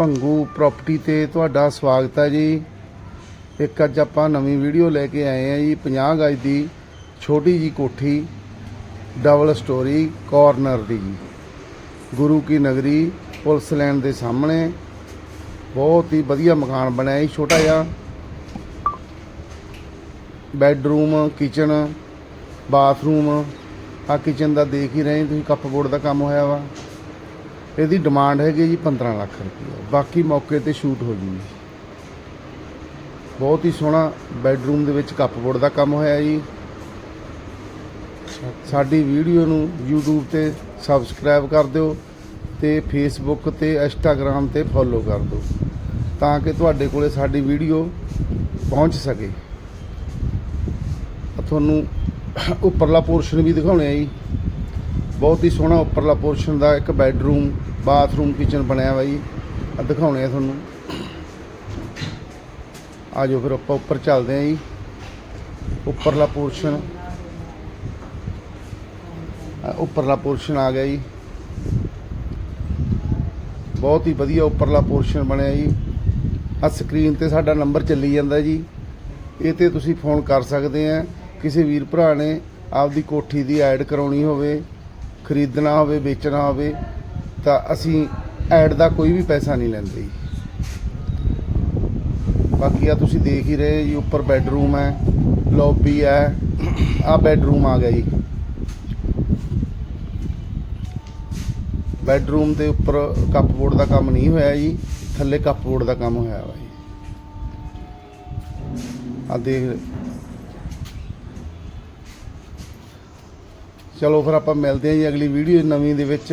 Bhangu property ਤੇ ਤੁਹਾਡਾ ਸਵਾਗਤ ਹੈ ਜੀ। ਇੱਕ ਅੱਜ ਆਪਾਂ ਨਵੀਂ ਵੀਡੀਓ ਲੈ ਕੇ ਆਏ ਆ ਜੀ 50 ਗਜ ਦੀ ਛੋਟੀ ਜੀ ਕੋਠੀ ਡਬਲ ਸਟੋਰੀ ਕਾਰਨਰ ਦੀ। ਜੀ ਗੁਰੂ ਕੀ ਨਗਰੀ ਪੁਲਿਸ ਲੈਣ ਦੇ ਸਾਹਮਣੇ ਬਹੁਤ ਹੀ ਵਧੀਆ ਮਕਾਨ ਬਣਿਆ ਜੀ, ਛੋਟਾ ਜਿਹਾ। ਬੈੱਡਰੂਮ ਕਿਚਨ ਬਾਥਰੂਮ ਆ ਕਿਚਨ ਦਾ ਦੇਖ ਹੀ ਰਹੇ ਤੁਸੀਂ ਕੱਪਬੋਰਡ ਦਾ ਕੰਮ ਹੋਇਆ ਵਾ। ਇਹਦੀ ਡਿਮਾਂਡ ਹੈਗੀ ਜੀ 15 ਲੱਖ ਰੁਪਏ ਬਾਕੀ ਮੌਕੇ ਤੇ ਸ਼ੂਟ ਹੋ ਜੂਗੀ। ਬਹੁਤ ਹੀ ਸੋਹਣਾ ਬੈੱਡਰੂਮ ਦੇ ਵਿੱਚ ਕੱਪਬੋਰਡ ਦਾ ਕੰਮ ਹੋਇਆ ਜੀ। ਸਾਡੀ ਵੀਡੀਓ ਨੂੰ YouTube ਤੇ ਸਬਸਕ੍ਰਾਈਬ ਕਰ ਦਿਓ ਤੇ Facebook ਤੇ Instagram ਤੇ ਫੋਲੋ ਕਰ ਦਿਓ ਤਾਂ ਕਿ ਤੁਹਾਡੇ ਕੋਲੇ ਸਾਡੀ ਵੀਡੀਓ ਪਹੁੰਚ ਸਕੇ। ਤੁਹਾਨੂੰ ਉੱਪਰਲਾ ਪੋਰਸ਼ਨ ਵੀ ਦਿਖਾਉਣੇ ਆ ਜੀ। ਬਹੁਤ ਹੀ ਸੋਹਣਾ ਉੱਪਰਲਾ ਪੋਰਸ਼ਨ ਦਾ ਇੱਕ ਬੈੱਡਰੂਮ, ਬਾਥਰੂਮ, ਕਿਚਨ ਬਣਿਆ ਵਾ ਜੀ। ਆ ਦਿਖਾਉਣੇ ਆ ਤੁਹਾਨੂੰ। ਆ ਜਾਓ ਫਿਰ ਆਪਾਂ ਉੱਪਰ ਚੱਲਦੇ ਆ ਜੀ। ਉੱਪਰਲਾ ਪੋਰਸ਼ਨ। ਉੱਪਰਲਾ ਪੋਰਸ਼ਨ ਆ ਗਿਆ ਜੀ। ਬਹੁਤ ਹੀ ਵਧੀਆ ਉੱਪਰਲਾ ਪੋਰਸ਼ਨ ਬਣਿਆ ਜੀ। ਆ ਸਕਰੀਨ ਤੇ ਸਾਡਾ ਨੰਬਰ ਚੱਲੀ ਜਾਂਦਾ ਜੀ। ਇਹ ਤੇ ਤੁਸੀਂ ਫੋਨ ਕਰ ਸਕਦੇ ਆ। ਕਿਸੇ ਵੀਰ ਭਰਾ ਨੇ ਆਪਦੀ ਕੋਠੀ ਦੀ ਐਡ ਕਰਾਉਣੀ ਹੋਵੇ। ਖਰੀਦਣਾ ਹੋਵੇ, ਵੇਚਣਾ ਹੋਵੇ, ਤਾਂ ਅਸੀਂ ਐਡ ਦਾ ਕੋਈ ਵੀ ਪੈਸਾ ਨਹੀਂ ਲੈਂਦੇ। ਜੀ ਬਾਕੀ ਆ ਤੁਸੀਂ ਦੇਖ ਹੀ ਰਹੇ ਜੀ ਉੱਪਰ ਬੈੱਡਰੂਮ ਹੈ, ਲੌਬੀ ਹੈ ਆ ਬੈੱਡਰੂਮ ਆ ਗਿਆ ਜੀ। ਬੈੱਡਰੂਮ ਦੇ ਉੱਪਰ ਕੱਪਬੋਰਡ ਦਾ ਕੰਮ ਨਹੀਂ ਹੋਇਆ ਜੀ, ਥੱਲੇ ਕੱਪਬੋਰਡ ਦਾ ਕੰਮ ਹੋਇਆ ਵਾ ਜੀ। ਆ ਦੇਖ ਚਲੋ ਫਿਰ ਆਪਾਂ ਮਿਲਦੇ ਹਾਂ ਜੀ ਅਗਲੀ ਵੀਡੀਓ ਨਵੀਂ ਦੇ ਵਿੱਚ।